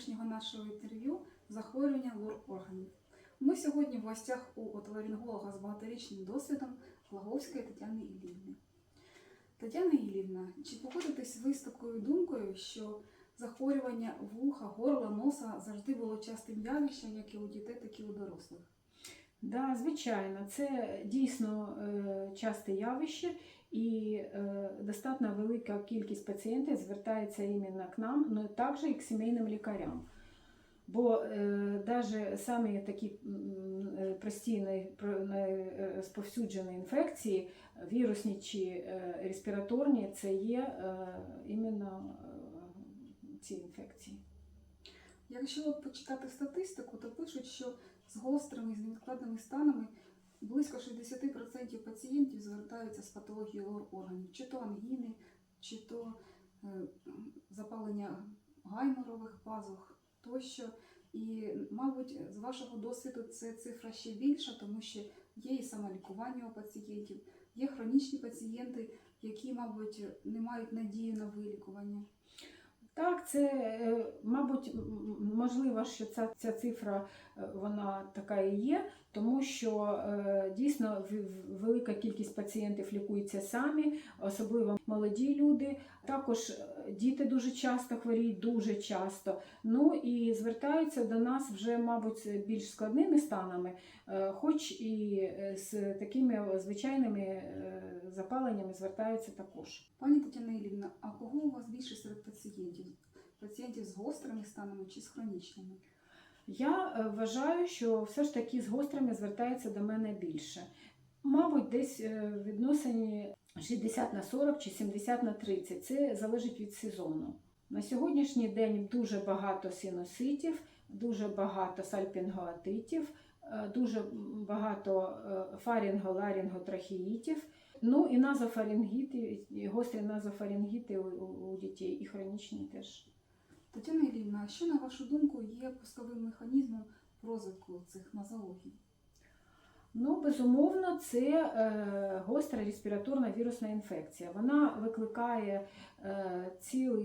сьогоднішнього нашого інтерв'ю захворювання лор органів. Ми сьогодні в гостях у отоларинголога з багаторічним досвідом Глаговської Тетяни Іллівни. Тетяна Іллівна, чи погодитесь ви з такою думкою, що захворювання вуха, горла, носа завжди було частим явищем, як і у дітей, так і у дорослих? Да, звичайно, це дійсно е, часте явище, і е, достатньо велика кількість пацієнтів звертається іменно к нам, але також і к сімейним лікарям. Бо навіть самі такі е, прості про- найрозповсюджені інфекції, вірусні чи е, респіраторні, це є е, іменно е, ці інфекції. Якщо почитати статистику, то пишуть, що з гострими, з невідкладними станами близько 60% пацієнтів звертаються з патологією органів, чи то ангіни, чи то е, запалення гайморових пазух тощо. І, мабуть, з вашого досвіду це цифра ще більша, тому що є і самолікування у пацієнтів, є хронічні пацієнти, які, мабуть, не мають надії на вилікування. Так, це, е, мабуть, можливо, що ця, ця цифра вона така і є, тому що е, дійсно велика кількість пацієнтів лікуються самі, особливо молоді люди. Також е, діти дуже часто хворіють, дуже часто. Ну і звертаються до нас вже, мабуть, більш складними станами, е, хоч і е, з такими звичайними е, запаленнями звертаються також. Пані Тетяна Ілівна, а кого у вас більше серед пацієнтів? Пацієнтів з гострими станами чи з хронічними? Я е, вважаю, що все ж таки з гострими звертається до мене більше. Мабуть, десь е, в відносині 60 на 40 чи 70 на 30. Це залежить від сезону. На сьогоднішній день дуже багато синуситів, дуже багато сальпінгоатитів, е, дуже багато е, фарінго-ларінготрахеїтів, ну і назофарингіти, гострі у, у дітей, і хронічні теж. Тетяна Ілівна, що, на вашу думку, є пусковим механізмом розвитку цих нозологій? Ну, безумовно, це е, гостра респіраторна вірусна інфекція. Вона викликає е, цілу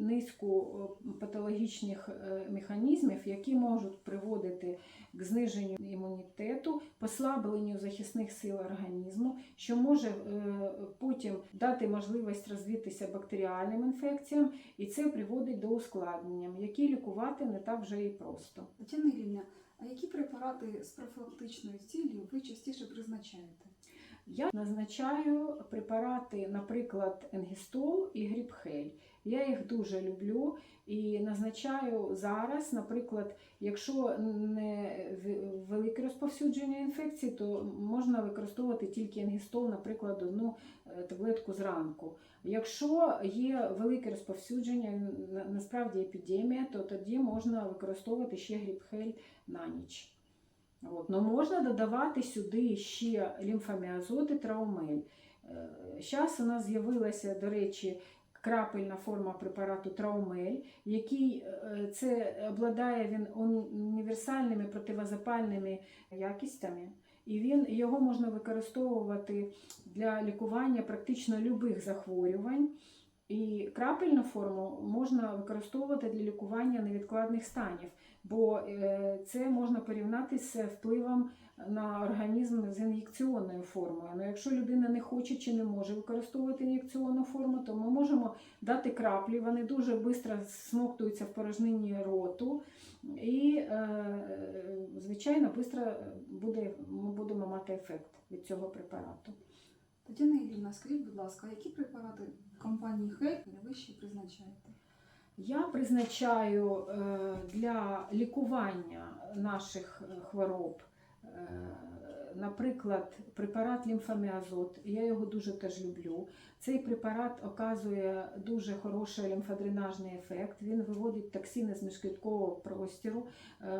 низку е, патологічних е, механізмів, які можуть приводити к зниженню імунітету, послабленню захисних сил організму, що може е, потім дати можливість розвитися бактеріальним інфекціям, і це приводить до ускладнення, які лікувати не так вже і просто. Ілівна, а які препарати з профілактичною ціллю ви частіше призначаєте? Я назначаю препарати, наприклад, енгістол і гріпхель. Я їх дуже люблю і назначаю зараз, наприклад, якщо не велике розповсюдження інфекції, то можна використовувати тільки енгістол, наприклад, одну е, таблетку зранку. Якщо є велике розповсюдження, насправді епідемія, то тоді можна використовувати ще гріпхель на ніч. От. Но можна додавати сюди ще лімфоміазот і траумель. Зараз у нас з'явилася, до речі, крапельна форма препарату траумель, який е, це обладає він універсальними противозапальними якістями. І він, його можна використовувати для лікування практично любих захворювань. І крапельну форму можна використовувати для лікування невідкладних станів, бо е, це можна порівняти з впливом на організм з ін'єкційною формою. Ну, якщо людина не хоче чи не може використовувати ін'єкційну форму, то ми можемо дати краплі, вони дуже швидко смоктуються в порожнині роту, і, е, звичайно, швидко буде, ми будемо мати ефект від цього препарату. Тетяна Ілівна, скажіть, будь ласка, які препарати компанії Хейк ви ще призначаєте? Я призначаю е, для лікування наших е, хвороб, е, наприклад, препарат лімфоміазот. Я його дуже теж люблю. Цей препарат оказує дуже хороший лімфодренажний ефект. Він виводить токсини з міжкліткового простіру.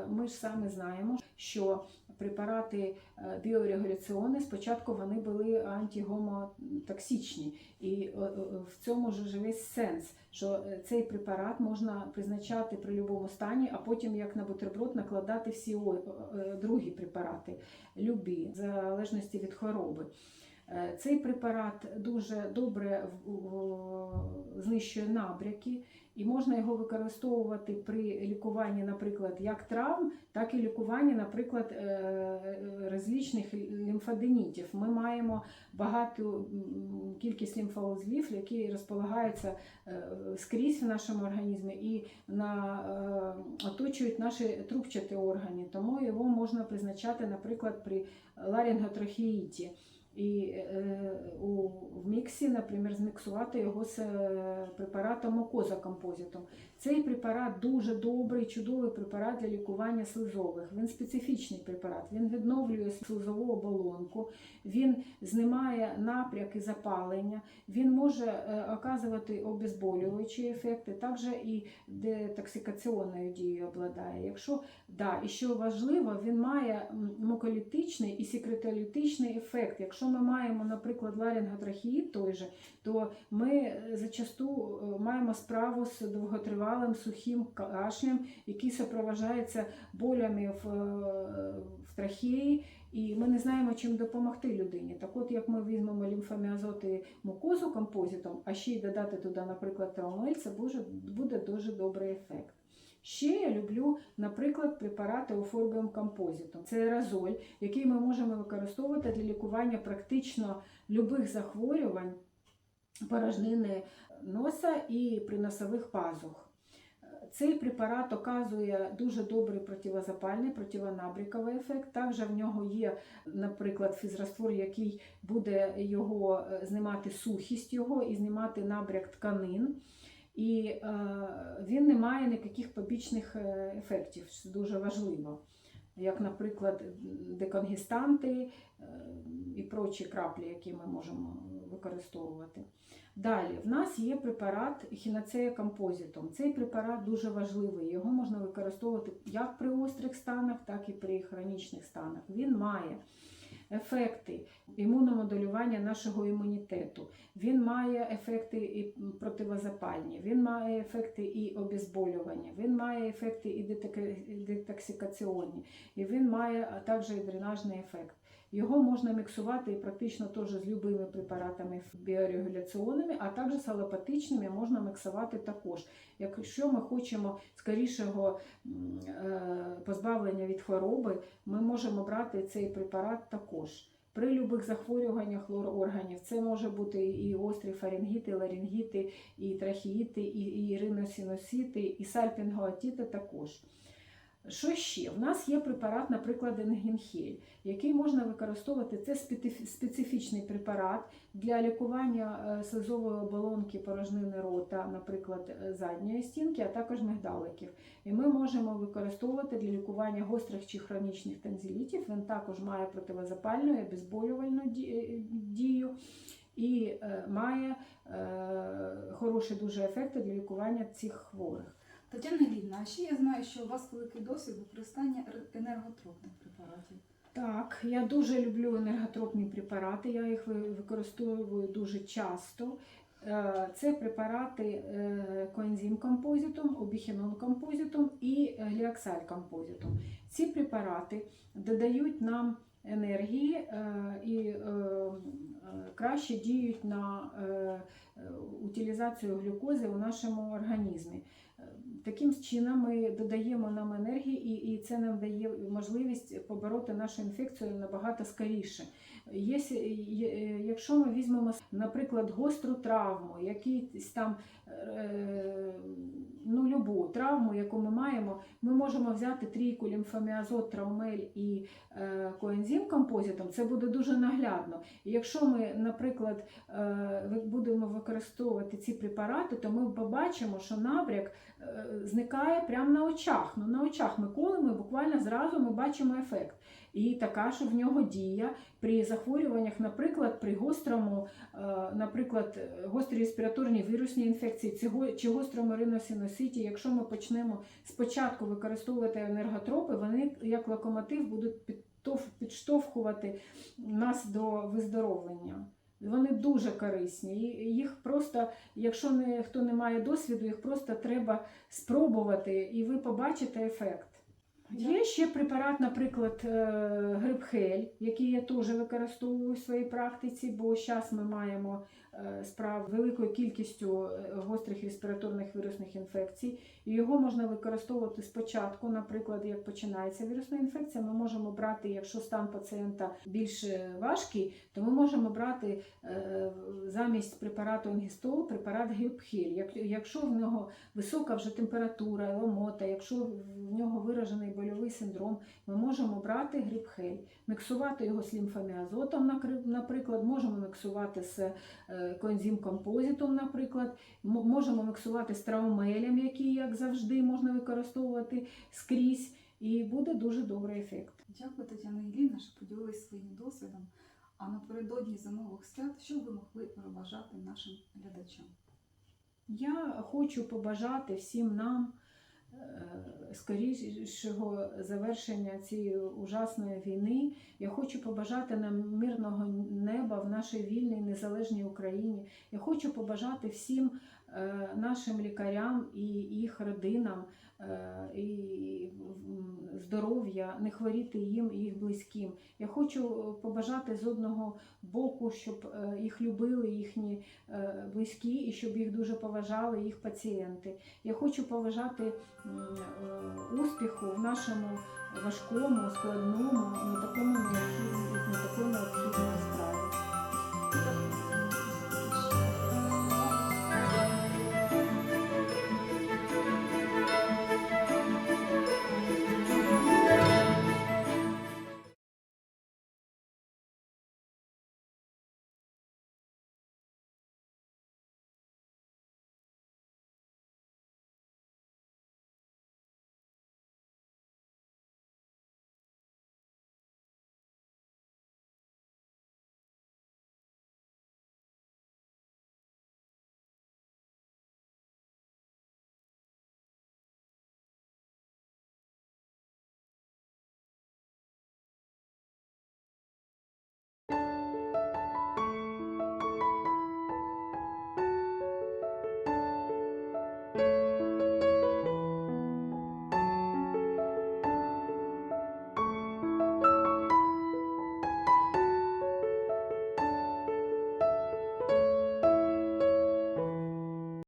Ми ж самі знаємо, що препарати е, біорегуляціони спочатку вони були антигомотоксичні. І е, е, в цьому ж весь сенс, що цей препарат можна призначати при будь-якому стані, а потім, як на бутерброд, накладати всі другі препарати, любі, в залежності від хвороби. Цей препарат дуже добре знищує набряки і можна його використовувати при лікуванні, наприклад, як травм, так і лікуванні, наприклад, е, е, розлічних лімфаденітів. Ми маємо багату кількість лімфоузлів, які розполагаються е, скрізь в нашому організмі і на, оточують наші трубчаті органи. Тому його можна призначати, наприклад, при ларинготрахеїті. І е, у, в міксі, наприклад, зміксувати його з е, препаратом мукозакомпозитом. Цей препарат дуже добрий, чудовий препарат для лікування слизових. Він специфічний препарат, він відновлює слизову оболонку, він знімає напряки запалення, він може е, оказувати обезболюючі ефекти, також і детоксикаційною дією обладає. Якщо да, і що важливо, він має муколітичний і секретолітичний ефект. Якщо ми маємо, наприклад, ларинготрахеїд той же, то ми е, зачасту е, маємо справу з довготривалим сухим кашлем, який супроводжується болями в, е, в трахеї, і ми не знаємо, чим допомогти людині. Так от, як ми візьмемо лімфоміазот і мукозу композитом, а ще й додати туди, наприклад, траумель, це буде, дуже добрий ефект. Ще я люблю, наприклад, препарати офорбіум композитом. Це аерозоль, який ми можемо використовувати для лікування практично любих захворювань порожнини носа і приносових пазух. Цей препарат оказує дуже добрий противозапальний, противонабріковий ефект. Також в нього є, наприклад, фізраствор, який буде його е, знімати сухість його і знімати набряк тканин. І е, він не має ніяких побічних е, ефектів, що дуже важливо. Як, наприклад, деконгістанти е, і прочі краплі, які ми можемо використовувати. Далі, в нас є препарат хіноцея композитом. Цей препарат дуже важливий. Його можна використовувати як при острих станах, так і при хронічних станах. Він має ефекти імуномоделювання нашого імунітету. Він має ефекти і противозапальні, він має ефекти і обезболювання, він має ефекти і детоксикаційні, і він має також і дренажний ефект. Його можна міксувати практично теж з любими препаратами біорегуляційними, а також з алопатичними можна міксувати також. Якщо ми хочемо скорішого е, позбавлення від хвороби, ми можемо брати цей препарат також. При любих захворюваннях лор-органів це може бути і гострі фарингіти, ларингіти, і трахеїти, і, риносиносіти, і сальпінгоатіти також. Що ще? В нас є препарат, наприклад, енгінхель, який можна використовувати. Це специфічний препарат для лікування е, слизової оболонки порожнини рота, наприклад, е, задньої стінки, а також мигдаликів. І ми можемо використовувати для лікування гострих чи хронічних танзелітів. Він також має противозапальну і обезболювальну е, дію і має хороші дуже ефекти для лікування цих хворих. Тетяна Лівна, а ще я знаю, що у вас великий досвід використання ер- енерготропних препаратів. Так, я дуже люблю енерготропні препарати, я їх використовую дуже часто. Е, Це препарати е, коензим композитом, обіхінон композитом і гліоксаль композитом. Ці препарати додають нам енергії е, і е, краще діють на е, утилізацію глюкози у нашому організмі. Таким чином ми додаємо нам енергії, і, це нам дає можливість побороти нашу інфекцію набагато скоріше. Якщо ми візьмемо, наприклад, гостру травму, якийсь там ну, любу травму, яку ми маємо, ми можемо взяти трійку лімфоміазот, траумель і е, коензим композитом, це буде дуже наглядно. І якщо ми, наприклад, е, будемо використовувати ці препарати, то ми побачимо, що набряк е, зникає прямо на очах. Ну, на очах ми колимо, буквально зразу ми бачимо ефект. І така ж в нього дія при захворюваннях, наприклад, при гострому, е, наприклад, гострій респіраторній вірусній інфекції чи го- чи риносиноситі, якщо ми почнемо спочатку використовувати енерготропи, вони як локомотив будуть підштовхувати нас до виздоровлення. Вони дуже корисні. І Їх просто, якщо не, хто не має досвіду, їх просто треба спробувати, і ви побачите ефект. Є ще препарат, наприклад, е, грибхель, який я теж використовую в своїй практиці, бо зараз ми маємо справ великою кількістю е, гострих респіраторних вірусних інфекцій. І його можна використовувати спочатку, наприклад, як починається вірусна інфекція, ми можемо брати, якщо стан пацієнта більш е, важкий, то ми можемо брати е, замість препарату енгістол препарат гіпхіль. Якщо в нього висока вже температура, ломота, якщо в нього виражений больовий синдром, ми можемо брати гріпхель, міксувати його з лімфоміазотом, наприклад, можемо міксувати з е, коензим композитом, наприклад, можемо міксувати з траумелем, який, як завжди, можна використовувати скрізь, і буде дуже добрий ефект. Дякую, Тетяна Ілліна, що поділились своїм досвідом. А напередодні зимових свят, що ви могли побажати нашим глядачам? Я хочу побажати всім нам е, скорішого завершення цієї ужасної війни. Я хочу побажати нам мирного неба нашій вільній незалежній Україні. Я хочу побажати всім е, нашим лікарям і їх родинам е, і здоров'я, не хворіти їм і їх близьким. Я хочу побажати з одного боку, щоб е, їх любили їхні близькі і щоб їх дуже поважали їх пацієнти. Я хочу поважати успіху в нашому важкому, складному, не такому необхідному, не такому необхідному справі.